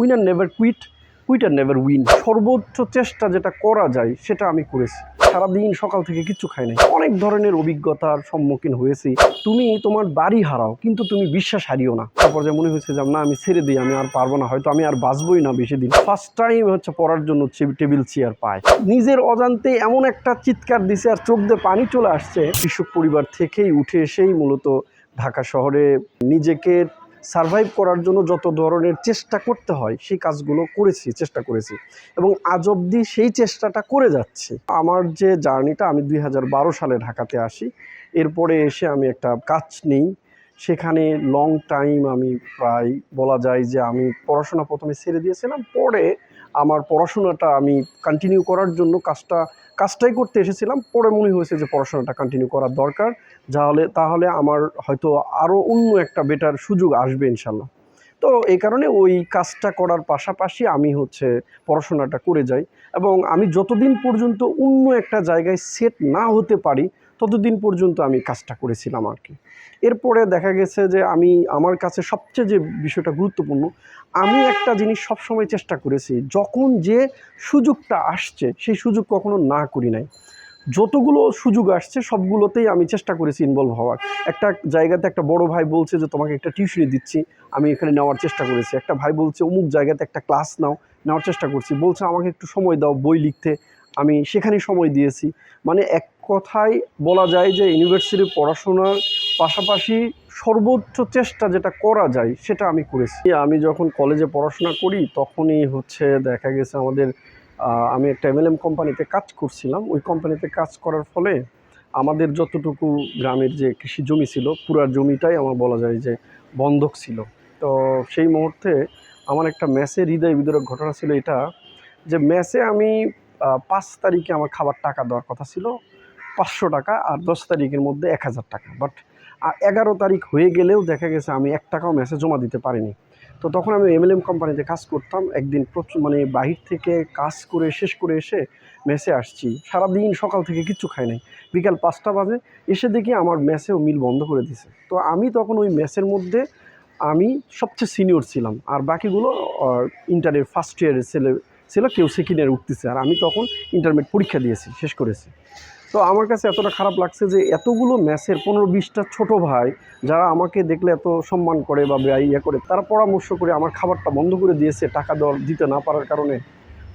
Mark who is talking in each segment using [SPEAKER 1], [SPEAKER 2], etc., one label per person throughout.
[SPEAKER 1] Winner never quit quitter never win সর্বোচ্চ চেষ্টা যেটা করা যায়, সেটা আমি করেছি। সারাদিন সকাল থেকে কিছু খাই নাই। অনেক ধরনের অভিজ্ঞতার সম্মুখীন হয়েছি। তুমি তোমার বাড়ি হারাও, কিন্তু তুমি বিশ্বাস হারিও না। তারপর যে মনে হয়েছে যে, না, আমি ছেড়ে দিই, আমি আর পারব না। হয়তো আমি আর বাঁচবই না বেশি দিন। ফার্স্ট টাইম হচ্ছে পড়ার জন্য টেবিল চেয়ার পায়। নিজের অজান্তে এমন একটা চিৎকার দিছে আর চোখ দিয়ে পানি চলে আসছে। কৃষক পরিবার থেকেই উঠে এসেই মূলত ঢাকা শহরে নিজেকে সারভাইভ করার জন্য যত ধরনের চেষ্টা করতে হয়, সেই কাজগুলো করেছি, চেষ্টা করেছি। এবং আজ অবধি সেই চেষ্টাটা করে যাচ্ছে। আমার যে জার্নিটা, আমি দুই হাজার বারো সালে ঢাকাতে আসি। এরপরে এসে আমি একটা কাজ নিই। সেখানে লং টাইম আমি প্রায় বলা যায় যে আমি পড়াশোনা প্রথমে ছেড়ে দিয়েছিলাম। পরে আমার পড়াশোনাটা আমি কন্টিনিউ করার জন্য কাজটা, কাজটাই করতে এসেছিলাম। পরে মনে হয়েছে যে পড়াশোনাটা কন্টিনিউ করার দরকার। তাহলে তাহলে আমার হয়তো আরও অন্য একটা বেটার সুযোগ আসবে ইনশাল্লাহ। তো এই কারণে ওই কাজটা করার পাশাপাশি আমি হচ্ছে পড়াশোনাটা করে যাই। এবং আমি যতদিন পর্যন্ত অন্য একটা জায়গায় সেট না হতে পারি ততদিন পর্যন্ত আমি কাজটা করেছিলাম আর কি। এরপরে দেখা গেছে যে আমি, আমার কাছে সবচেয়ে যে বিষয়টা গুরুত্বপূর্ণ, আমি একটা জিনিস সবসময় চেষ্টা করেছি, যখন যে সুযোগটা আসছে, সেই সুযোগ কখনো না করি নাই। যতগুলো সুযোগ আসছে, সবগুলোতেই আমি চেষ্টা করেছি ইনভলভ হওয়ার। একটা জায়গাতে একটা বড় ভাই বলছে যে, তোমাকে একটা টিউশনি দিচ্ছি, আমি এখানে নেওয়ার চেষ্টা করেছি। একটা ভাই বলছে, অমুক জায়গাতে একটা ক্লাস নাও, নেওয়ার চেষ্টা করছি। বলছে, আমাকে একটু সময় দাও বই লিখতে। আমি সেখানেই সময় দিয়েছি। মানে এক কথায় বলা যায় যে ইউনিভার্সিটির পড়াশোনার পাশাপাশি সর্বোচ্চ চেষ্টা যেটা করা যায় সেটা আমি করেছি। আমি যখন কলেজে পড়াশোনা করি তখনই হচ্ছে দেখা গেছে আমাদের আমি একটা এমএলএম কোম্পানিতে কাজ করছিলাম। ওই কোম্পানিতে কাজ করার ফলে আমাদের যতটুকু গ্রামের যে কৃষি জমি ছিল, পুরার জমিটাই আমার বলা যায় যে বন্ধক ছিল। তো সেই মুহূর্তে আমার একটা ম্যাচে হৃদয় বিদরক ঘটনা ছিল এটা যে ম্যাচে আমি পাঁচ তারিখে আমার খাবার টাকা দেওয়ার কথা ছিল। পাঁচশো টাকা আর দশ তারিখের মধ্যে এক হাজার টাকা। বাট এগারো তারিখ হয়ে গেলেও দেখা গেছে আমি এক টাকাও ম্যাচে জমা দিতে পারিনি। তো তখন আমি এমএলএম কোম্পানিতে কাজ করতাম, একদিন প্রচুর মানে বাহির থেকে কাজ করে, শেষ করে এসে মেসে আসছি। সারাদিন সকাল থেকে কিচ্ছু খাই নাই। বিকাল পাঁচটা বাজে, এসে দেখি আমার মেসেও মিল বন্ধ করে দিছে। তো আমি তখন ওই মেসের মধ্যে আমি সবচেয়ে সিনিয়র ছিলাম। আর বাকিগুলো ইন্টারের ফার্স্ট ইয়ারের ছেলে, ছিল কেউ সেকেন্ড ইয়ারে উঠতেছে। আর আমি তখন ইন্টারমিডিয়েট পরীক্ষা দিয়েছি, শেষ করেছি। তো আমার কাছে এতটা খারাপ লাগছে যে এতগুলো ম্যাচের পনেরো বিশটা ছোট ভাই যারা আমাকে দেখলে এত সম্মান করে বা ইয়ে করে, তারা পরামর্শ করে আমার খাবারটা বন্ধ করে দিয়েছে, টাকা দর দিতে না পারার কারণে।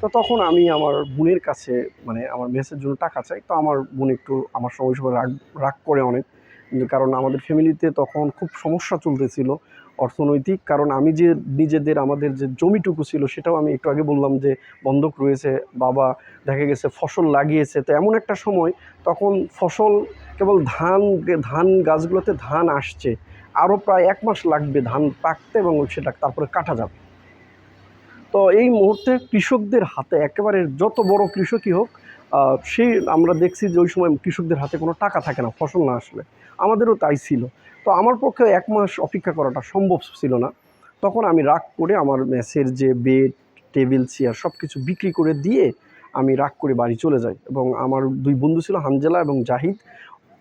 [SPEAKER 1] তো তখন আমি আমার বোনের কাছে মানে আমার মেসের জন্য টাকা চাই, তো আমার বোন একটু আমার সময় সময় রাগ রাগ করে অনেক। কারণ আমাদের ফ্যামিলিতে তখন খুব সমস্যা চলতেছিল অর্থনৈতিক। কারণ আমি যে নিজেদের, আমাদের যে জমিটুকু ছিল সেটাও আমি একটু আগে বললাম যে বন্ধক রয়েছে, বাবা দেখা গেছে ফসল লাগিয়েছে। তো এমন একটা সময় তখন ফসল কেবল ধান ধান গাছগুলোতে ধান আসছে। আরও প্রায় এক মাস লাগবে ধান পাকতে এবং সেটা তারপরে কাটা যাবে। তো এই মুহূর্তে কৃষকদের হাতে একেবারে যত বড় কৃষকই হোক সেই আমরা দেখছি যে ওই সময় কৃষকদের হাতে কোনো টাকা থাকে না, ফসল না আসলে। আমাদেরও তাই ছিল। তো আমার পক্ষে এক মাস অপেক্ষা করাটা সম্ভব ছিল না। তখন আমি রাগ করে আমার মেসের যে বেড, টেবিল, চেয়ার সব কিছু বিক্রি করে দিয়ে আমি রাগ করে বাড়ি চলে যাই এবং আমার দুই বন্ধু ছিল হানজেলা এবং জাহিদ।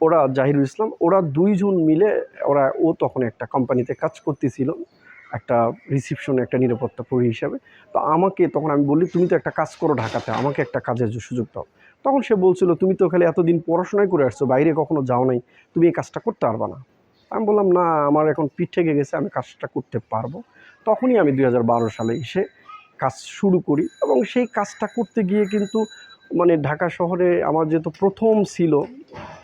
[SPEAKER 1] ওরা জাহিরুল ইসলাম, ওরা দুইজন মিলে ওরা ও তখন একটা কোম্পানিতে কাজ করতেছিল। একটা রিসিপশনে একটা নিরাপত্তা প্রহরী হিসাবে। তো আমাকে তখন আমি বলি তুমি তো একটা কাজ করো ঢাকাতে, আমাকে একটা কাজের সুযোগ দাও। তখন সে বলছিল, তুমি তো খালি এতদিন পড়াশোনাই করে আসছো, বাইরে কখনো যাও নাই, তুমি এই কাজটা করতে পারবা না। আমি বললাম, না, আমার এখন পিঠ থেকে গেছে, আমি কাজটা করতে পারব। তখনই আমি দু হাজার বারো সালে এসে কাজ শুরু করি এবং সেই কাজটা করতে গিয়ে কিন্তু মানে ঢাকা শহরে আমার যেহেতু প্রথম ছিল,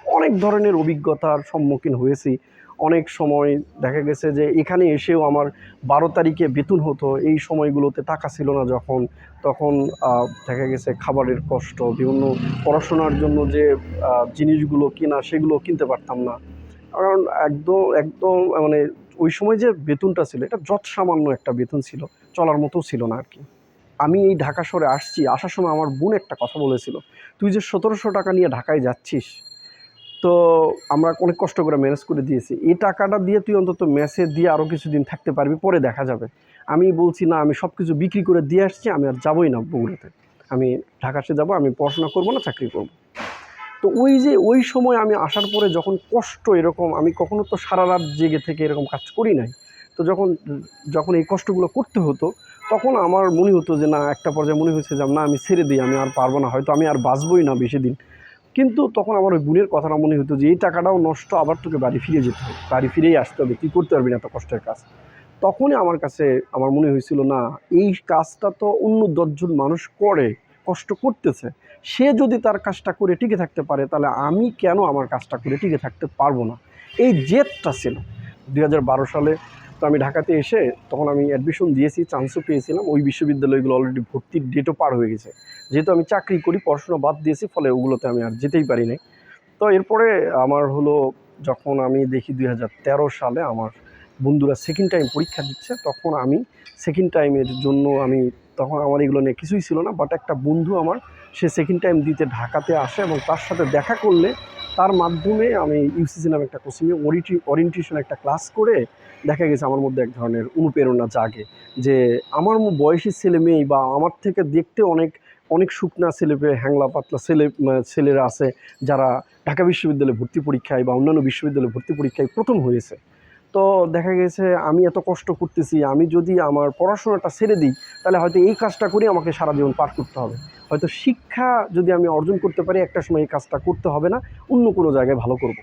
[SPEAKER 1] অনেক ধরনের অভিজ্ঞতার সম্মুখীন হয়েছি। অনেক সময় দেখা গেছে যে এখানে এসেও আমার বারো তারিখে বেতন হতো, এই সময়গুলোতে টাকা ছিল না যখন। তখন দেখা গেছে খাবারের কষ্ট, বিভিন্ন পড়াশোনার জন্য যে জিনিসগুলো কেনা সেগুলো কিনতে পারতাম না। কারণ একদম একদম মানে ওই সময় যে বেতনটা ছিল, এটা যৎ সামান্য একটা বেতন ছিল, চলার মতো ছিল না আর কি। আমি এই ঢাকা শহরে আসছি, আসার সময় আমার বোন একটা কথা বলেছিল, তুই যে সতেরোশো টাকা নিয়ে ঢাকায় যাচ্ছিস তো আমরা অনেক কষ্ট করে ম্যানেজ করে দিয়েছি। এই টাকাটা দিয়ে তুই অন্তত মেসে দিয়ে আরও কিছুদিন থাকতে পারবি, পরে দেখা যাবে। আমি বলছি, না, আমি সব কিছু বিক্রি করে দিয়ে আসছি, আমি আর যাবোই না বগুড়াতে। আমি ঢাকাতে যাব, আমি পড়াশোনা করব না, চাকরি করব। তো ওই যে, ওই সময় আমি আসার পরে যখন কষ্ট এরকম, আমি কখনো তো সারা রাত জেগে থেকে এরকম কাজ করি নাই। তো যখন যখন এই কষ্টগুলো করতে হতো, তখন আমার মনে হতো যে, না, একটা পর্যায়ে মনে হয়েছে যে, না, আমি ছেড়ে দিই, আমি আর পারব না। হয়তো আমি আর বাঁচবই না বেশি দিন। কিন্তু তখন আমার ওই বোনের কথাটা মনে হতো যে, এই টাকাটাও নষ্ট, আবার তোকে বাড়ি ফিরে যেতে হবে। বাড়ি ফিরেই আসতে হবে, তুই করতে পারবি না এত কষ্টের কাজ। তখনই আমার কাছে আমার মনে হয়েছিল, না, এই কাজটা তো অন্য দশজন মানুষ করে, কষ্ট করতেছে। সে যদি তার কাজটা করে টিকে থাকতে পারে, তাহলে আমি কেন আমার কাজটা করে টিকে থাকতে পারব না? এই জেদটা ছিল। দু হাজার বারো সালে তো আমি ঢাকাতে এসে তখন আমি অ্যাডমিশন দিয়েছি চান্সও পেয়েছিলাম। ওই বিশ্ববিদ্যালয়গুলো অলরেডি ভর্তির ডেটও পার হয়ে গেছে। যেহেতু আমি চাকরি করি, পড়াশোনা বাদ দিয়েছি, ফলে ওগুলোতে আমি আর যেতেই পারি নাই। তো এরপরে আমার হলো যখন আমি দেখি দু হাজার তেরো সালে আমার বন্ধুরা সেকেন্ড টাইম পরীক্ষা দিচ্ছে, তখন আমি সেকেন্ড টাইমের জন্য আমি, তখন আমার এগুলো নিয়ে কিছুই ছিল না বাট একটা বন্ধু আমার, সে সেকেন্ড টাইম দিতে ঢাকাতে আসে এবং তার সাথে দেখা করলে তার মাধ্যমে আমি ইউসিসি নামে একটা কোচিংয়ে ওরিটি ওরিয়েন্টেশন একটা ক্লাস করে দেখা গেছে আমার মধ্যে এক ধরনের অনুপ্রেরণা জাগে যে আমার বয়সী ছেলে মেয়ে বা আমার থেকে দেখতে অনেক অনেক শুকনা ছেলে হ্যাংলা পাতলা ছেলে ছেলেরা আছে যারা ঢাকা বিশ্ববিদ্যালয়ে ভর্তি পরীক্ষায় বা অন্যান্য বিশ্ববিদ্যালয়ে ভর্তি পরীক্ষায় প্রথম হয়েছে। তো দেখা গেছে আমি এত কষ্ট করতেছি, আমি যদি আমার পড়াশোনাটা ছেড়ে দিই, তাহলে হয়তো এই কাজটা করে আমাকে সারা জীবন পার করতে হবে হয়তো শিক্ষা যদি আমি অর্জন করতে পারি, একটা সময় এই কাজটা করতে হবে না, অন্য কোনো জায়গায় ভালো করব।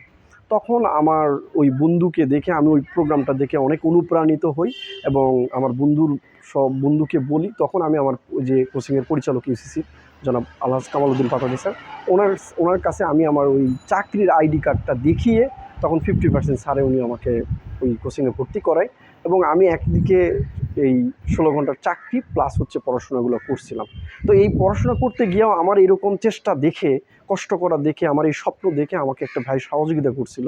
[SPEAKER 1] তখন আমার ওই বন্ধুকে দেখে আমি ওই প্রোগ্রামটা দেখে অনেক অনুপ্রাণিত হই এবং আমার বন্ধুর সব বন্ধুকে বলি তখন আমি আমার যে কোচিংয়ের পরিচালক ইউসিসি, জনাব আলহাজ কামালউদ্দিন পাটানি স্যার, ওনার ওনার কাছে আমি আমার ওই চাকরির আইডি কার্ডটা দেখিয়ে তখন ফিফটি পার্সেন্ট স্যারে উনি আমাকে ওই কোচিংয়ে ভর্তি করাই এবং আমি একদিকে এই ষোলো ঘণ্টার চাকরি প্লাস হচ্ছে পড়াশোনাগুলো করছিলাম। তো এই পড়াশোনা করতে গিয়েও আমার এরকম চেষ্টা দেখে, কষ্ট করা দেখে, আমার এই স্বপ্ন দেখে আমাকে একটা ভাই সহযোগিতা করছিল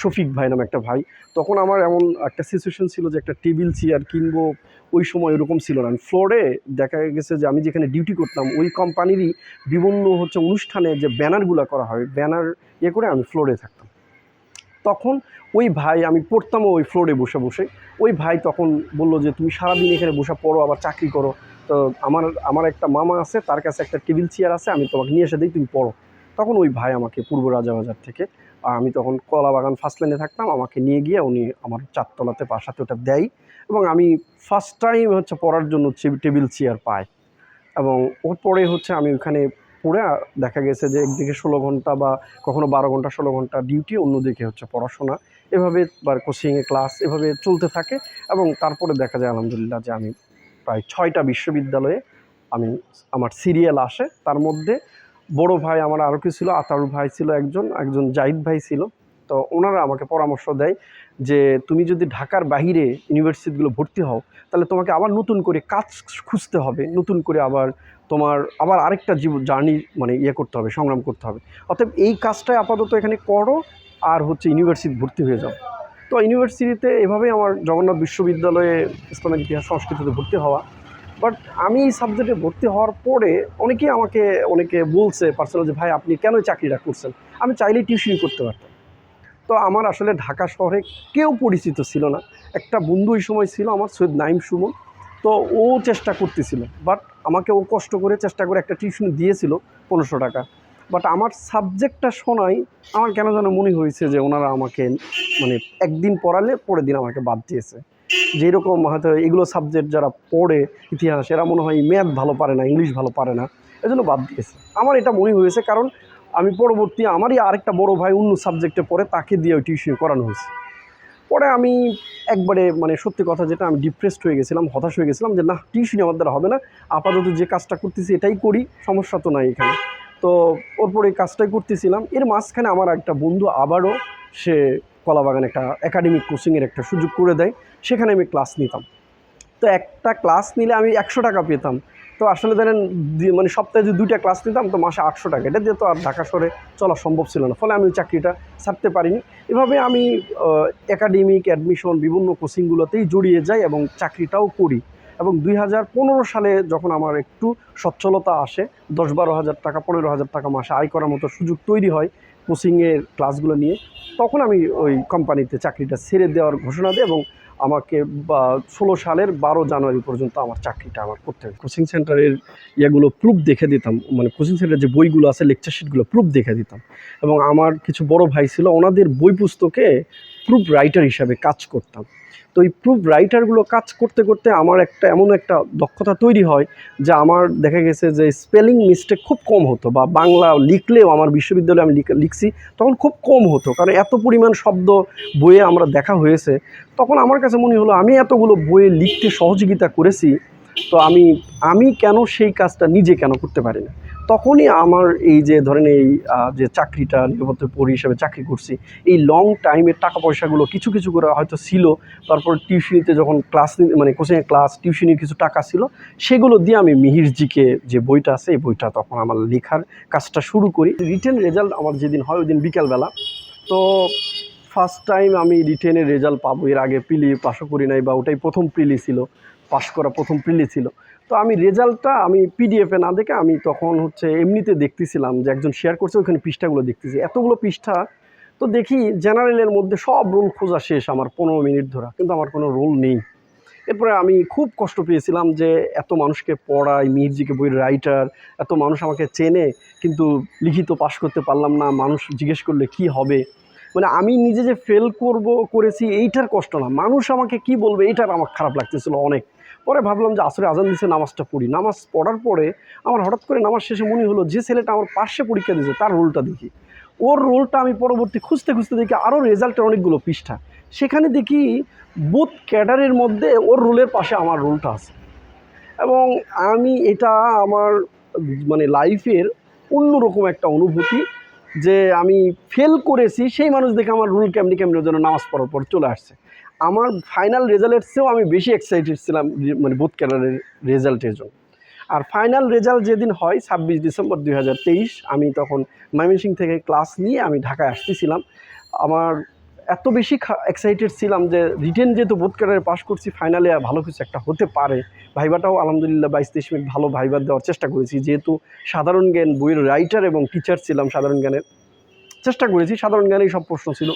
[SPEAKER 1] শফিক ভাই নামে একটা ভাই। তখন আমার এমন একটা সিচুয়েশন ছিল যে একটা টেবিল, চেয়ার কিনবো, ওই সময় এরকম ছিল না। ফ্লোরে দেখা গেছে যে আমি যেখানে ডিউটি করতাম, ওই কোম্পানিরই বিভিন্ন হচ্ছে অনুষ্ঠানে যে ব্যানারগুলো করা হয় ব্যানার ইয়ে করে আমি ফ্লোরে থাকতাম। তখন ওই ভাই, আমি পড়তামও ওই ফ্লোরে বসে বসে, ওই ভাই তখন বলল যে, তুমি সারাদিন এখানে বসে পড়ো, আবার চাকরি করো। তো আমার আমার একটা মামা আছে, তার কাছে একটা টেবিল চেয়ার আছে, আমি তোমাকে নিয়ে এসে দিই, তুমি পড়ো। তখন ওই ভাই আমাকে পূর্ব রাজাবাজার থেকে, আর আমি তখন কলা বাগান ফার্স্ট লাইনে থাকতাম, আমাকে নিয়ে গিয়ে উনি আমার চারতলাতে বাসাতে ওটা দেয় এবং আমি ফার্স্ট টাইম হচ্ছে পড়ার জন্য টেবিল চেয়ার পাই। এবং ওর পরে হচ্ছে আমি ওখানে পড়ে দেখা গেছে যে একদিকে ষোলো ঘণ্টা বা কখনো বারো ঘণ্টা, ষোলো ঘণ্টা ডিউটি অন্যদিকে হচ্ছে পড়াশোনা। এভাবে বা কোচিংয়ে ক্লাস এভাবে চলতে থাকে এবং তারপরে দেখা যায় আলহামদুলিল্লাহ যে আমি প্রায় ছয়টা বিশ্ববিদ্যালয়ে আমি আমার সিরিয়াল আসে। তার মধ্যে বড় ভাই আমার আরও কি ছিল আতারুর ভাই ছিল একজন একজন জাহিদ ভাই ছিল। তো ওনারা আমাকে পরামর্শ দেয় যে তুমি যদি ঢাকার বাহিরে ইউনিভার্সিটিগুলো ভর্তি হও, তাহলে তোমাকে আবার নতুন করে কাজ খুঁজতে হবে, নতুন করে আবার তোমার আবার আরেকটা জীবন জার্নি মানে ইয়ে করতে হবে, সংগ্রাম করতে হবে। অতএব এই কাজটাই আপাতত এখানে করো আর হচ্ছে ইউনিভার্সিটি ভর্তি হয়ে যাও। তো ইউনিভার্সিটিতে এভাবেই আমার জগন্নাথ বিশ্ববিদ্যালয়ে ইসলামিক ইতিহাস, সংস্কৃতিতে ভর্তি হওয়া। বাট আমি এই সাবজেক্টে ভর্তি হওয়ার পরে অনেকেই আমাকে, অনেকে বলছে পার্সোনাল যে, ভাই, আপনি কেন চাকরিটা করছেন? আমি চাইলেই টিউশন করতে পারতাম। তো আমার আসলে ঢাকা শহরে কেউ পরিচিত ছিল না। একটা বন্ধু ওই সময় ছিল আমার, সৈয়দ নাইম সুমন। তো ও চেষ্টা করতেছিল বাট আমাকে ও কষ্ট করে চেষ্টা করে একটা টিউশন দিয়েছিল পনেরোশো টাকা। বাট আমার সাবজেক্টটা শোনাই আমার কেন যেন মনে হয়েছে যে ওনারা আমাকে মানে একদিন পড়ালে পরের দিন আমাকে বাদ দিয়েছে। যেরকম হয়তো এগুলো সাবজেক্ট যারা পড়ে, ইতিহাস, এরা মনে হয় ম্যাথ ভালো পারে না, ইংলিশ ভালো পারে না, এজন্য বাদ দিয়েছে। আমার এটা মনে হয়েছে কারণ আমি পরবর্তী আমারই আরেকটা বড় ভাই অন্য সাবজেক্টে পড়ে, তাকে দিয়ে ওই টিউশন করানো হয়েছে। পরে আমি একবারে মানে সত্যি কথা যেটা, আমি ডিপ্রেসড হয়ে গেছিলাম, হতাশ হয়ে গেছিলাম যে, না টিউশনি আমার দ্বারা হবে না। আপাতত যে কাজটা করতেছি, এটাই করি, সমস্যা তো নাই এখানে। তো ওর পরে কাজটাই করতেছিলাম। এর মাঝখানে আমার একটা বন্ধু আবারও সে কলাবাগান একটা একাডেমিক কোচিংয়ের একটা সুযোগ করে দেয়। সেখানে আমি ক্লাস নিতাম। তো একটা ক্লাস নিলে আমি একশো টাকা পেতাম। তো আসলে ধরেন মানে সপ্তাহে যদি দুইটা ক্লাস নিতাম, তো মাসে আটশো টাকা। এটা দিয়ে তো আর ঢাকা শহরে চলা সম্ভব ছিল না। ফলে আমি চাকরিটা ছাড়তে পারিনি। এভাবে আমি একাডেমিক অ্যাডমিশন বিভিন্ন কোচিংগুলোতেই জড়িয়ে যাই এবং চাকরিটাও করি। এবং দুই হাজার পনেরো সালে যখন আমার একটু সচ্ছলতা আসে, দশ বারো হাজার টাকা, পনেরো হাজার টাকা মাসে আয় করার মতো সুযোগ তৈরি হয় কোচিংয়ের ক্লাসগুলো নিয়ে, তখন আমি ওই কোম্পানিতে চাকরিটা ছেড়ে দেওয়ার ঘোষণা দিই এবং আমাকে ষোলো সালের বারো জানুয়ারি পর্যন্ত আমার চাকরিটা আমার করতে হবে কোচিং সেন্টারের ইয়েগুলো প্রুফ দেখে দিতাম মানে কোচিং সেন্টারের যে বইগুলো আছে লেকচার শিটগুলো প্রুফ দেখে দিতাম। এবং আমার কিছু বড় ভাই ছিল, ওনাদের বই পুস্তকে প্রুফ রাইটার হিসাবে কাজ করতাম। তো এই প্রুফ রাইটারগুলো কাজ করতে করতে আমার একটা এমন একটা দক্ষতা তৈরি হয় যে আমার দেখা গেছে যে স্পেলিং মিস্টেক খুব কম হতো বা বাংলা লিখলেও আমার বিশ্ববিদ্যালয়ে আমি লিখ- লিখছি তখন খুব কম হতো। কারণ এত পরিমাণ শব্দ বইয়ে আমরা দেখা হয়েছে। তখন আমার কাছে মনে হলো, আমি এতগুলো বইয়ে লিখতে সহযোগিতা করেছি, তো আমি আমি কেন সেই কাজটা নিজে কেন করতে পারি না? তখনই আমার এই যে ধরেন এই যে চাকরিটা নিরাপত্তা পরি হিসাবে চাকরি করছি, এই লং টাইমের টাকা পয়সাগুলো কিছু কিছু করে হয়তো ছিল, তারপর টিউশনিতে যখন ক্লাস মানে কোচিংয়ে ক্লাস টিউশনির কিছু টাকা ছিল, সেগুলো দিয়ে আমি মিহিরজিকে যে বইটা আছে, এই বইটা তখন আমার লেখার কাজটা শুরু করি। রিটেন রেজাল্ট আমার যেদিন হয় ওই দিন বিকালবেলা। তো ফার্স্ট টাইম আমি রিটেনের রেজাল্ট পাবো, এর আগে প্রিলি পাশও করি নাই বা ওটাই প্রথম প্রিলি ছিল, পাশ করা প্রথম প্রিলি ছিল। তো আমি রেজাল্টটা আমি পিডিএফে না দেখে আমি তখন হচ্ছে এমনিতে দেখতেছিলাম যে একজন শেয়ার করছে ওখানে পৃষ্ঠাগুলো দেখতেছি। এতগুলো পৃষ্ঠা, তো দেখি জেনারেলের মধ্যে সব রোল খোঁজা শেষ আমার পনেরো মিনিট ধরা, কিন্তু আমার কোনো রোল নেই। এরপরে আমি খুব কষ্ট পেয়েছিলাম যে এত মানুষকে পড়াই মির্জিকে বইয়ের রাইটার এত মানুষ আমাকে চেনে, কিন্তু লিখিত পাশ করতে পারলাম না, মানুষ জিজ্ঞেস করলে কি হবে? মানে আমি নিজে যে ফেল করব, করেছি, এইটার কষ্ট না। মানুষ আমাকে কি বলবে, এইটার আমার খারাপ লাগতেছিল অনেক। পরে ভাবলাম যে আসলে আজান দিছে, নামাজটা পড়ি। নামাজ পড়ার পরে আমার হঠাৎ করে নামাজ শেষে মনে হলো যে ছেলেটা আমার পার্শ্বে পরীক্ষা দিয়েছে, তার রোলটা দেখি। ওর রোলটা আমি পরবর্তী খুঁজতে খুঁজতে দেখি আরও রেজাল্টের অনেকগুলো পৃষ্ঠা। সেখানে দেখি বুথ ক্যাডারের মধ্যে ওর রোলের পাশে আমার রোলটা আছে। এবং আমি এটা আমার মানে লাইফের অন্যরকম একটা অনুভূতি যে আমি ফেল করেছি, সেই মানুষ দেখে আমার রুল কেমনি কেমনি যেন নামাজ পড়ার পর চলে আসছে। আমার ফাইনাল রেজাল্টের চেয়েও আমি বেশি এক্সাইটেড ছিলাম মানে বুথ ক্যাডারের রেজাল্টের জন্য। আর ফাইনাল রেজাল্ট যেদিন হয়, ছাব্বিশ ডিসেম্বর দুই হাজার তেইশ, আমি তখন ময়মনসিং থেকে ক্লাস নিয়ে আমি ঢাকায় আসতেছিলাম। আমার এত বেশি এক্সাইটেড ছিলাম যে রিটেন যেহেতু বোধ ক্যাডারে পাশ করছি ফাইনালে ভালো কিছু একটা হতে পারে। ভাইবাটাও আলহামদুলিল্লাহ বাইশ তেইশ মিনিট ভালো ভাইবার দেওয়ার চেষ্টা করেছি। যেহেতু সাধারণ জ্ঞান বইয়ের রাইটার এবং টিচার ছিলাম সাধারণ জ্ঞানের, চেষ্টা করেছি। সাধারণ জ্ঞানেই সব প্রশ্ন ছিল।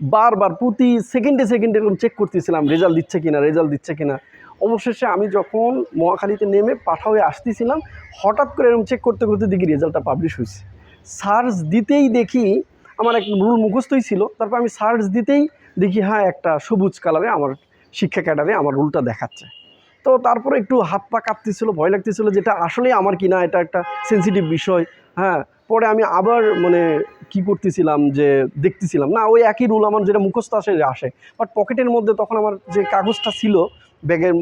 [SPEAKER 1] বারবার প্রতি সেকেন্ডে সেকেন্ডে এরকম চেক করতেছিলাম রেজাল্ট দিচ্ছে কিনা রেজাল্ট দিচ্ছে কিনা। অবশেষে আমি যখন মহাখালীতে নেমে পাঠা হয়ে আসতেছিলাম, হঠাৎ করে এরকম চেক করতে করতে দেখি রেজাল্টটা পাবলিশ হয়েছে সার্চ দিতেই দেখি আমার এক রুল মুখস্থই ছিল, তারপর আমি সার্চ দিতেই দেখি হ্যাঁ একটা সবুজ কালারে আমার শিক্ষা ক্যাডারে আমার রুলটা দেখাচ্ছে। তো তারপরে একটু হাত পা কাঁপতেছিল, ভয় লাগতেছিল যেটা আসলেই আমার কিনা, এটা একটা সেন্সিটিভ বিষয় হ্যাঁ। পরে আমি আবার মানে কি করতেছিলাম, যে দেখতেছিলাম। না, ওই একই রুল আমার যেটা মুখস্থ আসে আসে। বাট পকেটের মধ্যে তখন আমার যে কাগজটা ছিল, ব্যাগের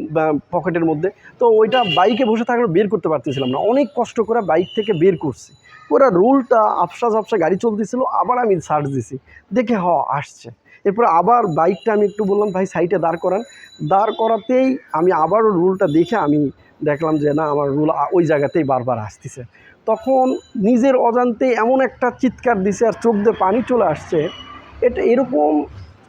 [SPEAKER 1] পকেটের মধ্যে, তো ওইটা বাইকে বসে থাকলে বের করতে পারতেছিলাম না। অনেক কষ্ট করে বাইক থেকে বের করছি। পুরো রুলটা আফসা ঝাপসা গাড়ি চলতেছিল, আবার আমি সার্চ দিছি। দেখে, হ, আসছে। এরপরে আবার বাইকটা আমি একটু বললাম, ভাই সাইডে দাঁড় করান। দাঁড় করাতেই আমি আবারও রুলটা দেখে আমি দেখলাম যে না, আমার রুল ওই জায়গাতেই বারবার আসতেছে। তখন নিজের অজান্তে এমন একটা চিৎকার দিছে আর চোখ দিয়ে পানি চলে আসছে। এটা এরকম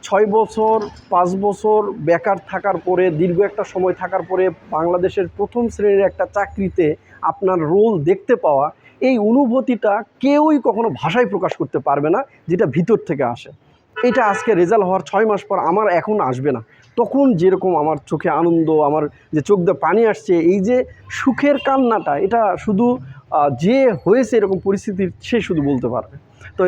[SPEAKER 1] ছয় বছর, পাঁচ বছর বেকার থাকার পরে, দীর্ঘ একটা সময় থাকার পরে বাংলাদেশের প্রথম শ্রেণির একটা চাকরিতে আপনার রোল দেখতে পাওয়া, এই অনুভূতিটা কেউই কখনো ভাষায় প্রকাশ করতে পারবে না, যেটা ভিতর থেকে আসে। এটা আজকে রেজাল্ট হওয়ার ছয় মাস পর আমার এখন আসবে না। তখন যেরকম আমার চোখে আনন্দ, আমার যে চোখ দিয়ে পানি আসছে, এই যে সুখের কান্নাটা, এটা শুধু যে হয়েছে এরকম পরিস্থিতির সে শুধু বলতে পারবে। তো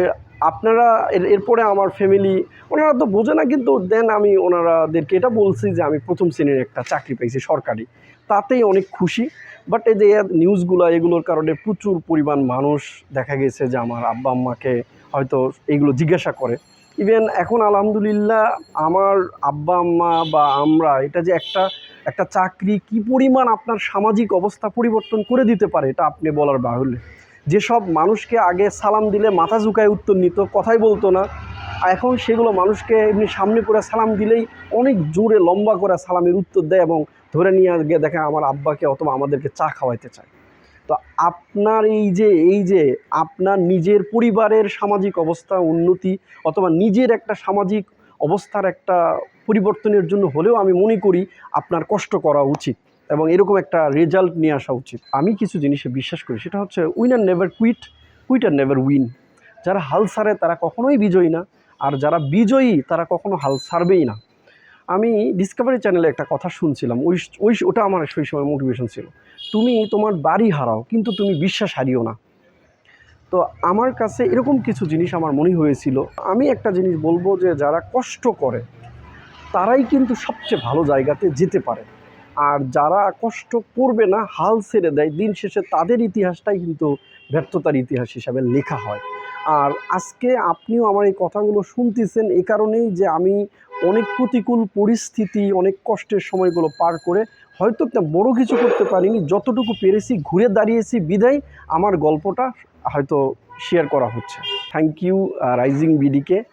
[SPEAKER 1] আপনারা, এর, এরপরে আমার ফ্যামিলি ওনারা তো বোঝে না, কিন্তু দেন আমি ওনারাদেরকে এটা বলছি যে আমি প্রথম শ্রেণির একটা চাকরি পেয়েছি সরকারি। তাতেই অনেক খুশি। বাট এই যে নিউজগুলো এগুলোর কারণে প্রচুর পরিমাণ মানুষ দেখা গেছে যে আমার আব্বা আম্মাকে হয়তো এইগুলো জিজ্ঞাসা করে। ইভেন এখন আলহামদুলিল্লাহ আমার আব্বা, আম্মা বা আমরা এটা যে একটা একটা চাকরি কি পরিমাণ আপনার সামাজিক অবস্থা পরিবর্তন করে দিতে পারে এটা আপনি বলার বাহুল্য। যেসব মানুষকে আগে সালাম দিলে মাথা ঝুঁকায় উত্তর নিত, কথাই বলতো না। এখন সেগুলো মানুষকে এমনি সামনে করে সালাম দিলেই অনেক জোরে লম্বা করে সালামের উত্তর দেয় এবং ধরে নিয়ে গিয়ে দেখে আমার আব্বাকে অথবা আমাদেরকে চা খাওয়াইতে চায়। তো আপনার এই যে এই যে আপনার নিজের পরিবারের সামাজিক অবস্থা উন্নতি অথবা নিজের একটা সামাজিক অবস্থার একটা পরিবর্তনের জন্য হলেও আমি মনে করি আপনার কষ্ট করা উচিত এবং এরকম একটা রেজাল্ট নিয়ে আসা উচিত। আমি কিছু জিনিসে বিশ্বাস করি, সেটা হচ্ছে win winner never quit quitter never win যারা হাল ছাড়ে তারা কখনোই বিজয়ী না, আর যারা বিজয়ী তারা কখনো হাল ছাড়বেই না। আমি ডিসকভারি চ্যানেলে একটা কথা শুনছিলাম, ওই ওই ওটা আমার সেই সময় মোটিভেশন ছিল। তুমি তোমার বাড়ি হারাও, কিন্তু তুমি বিশ্বাস হারিও না। তো আমার কাছে এরকম কিছু জিনিস আমার মনে হয়েছিল। আমি একটা জিনিস বলব যে, যারা কষ্ট করে, তারাই কিন্তু সবচেয়ে ভালো জায়গাতে যেতে পারে। আর যারা কষ্ট করবে না, হাল ছেড়ে দেয়, দিন শেষে তাদের ইতিহাসটাই কিন্তু ব্যর্থতার ইতিহাস হিসাবে লেখা হয়। আর আজকে আপনিও আমার এই কথাগুলো শুনতেছেন এ কারণেই যে আমি অনেক প্রতিকূল পরিস্থিতি, অনেক কষ্টের সময়গুলো পার করে হয়তো বড় কিছু করতে পারিনি, যতটুকু পেরেছি ঘুরে দাঁড়িয়েছি, বিদায় আমার গল্পটা হয়তো শেয়ার করা হচ্ছে। Thank you rising বিডিকে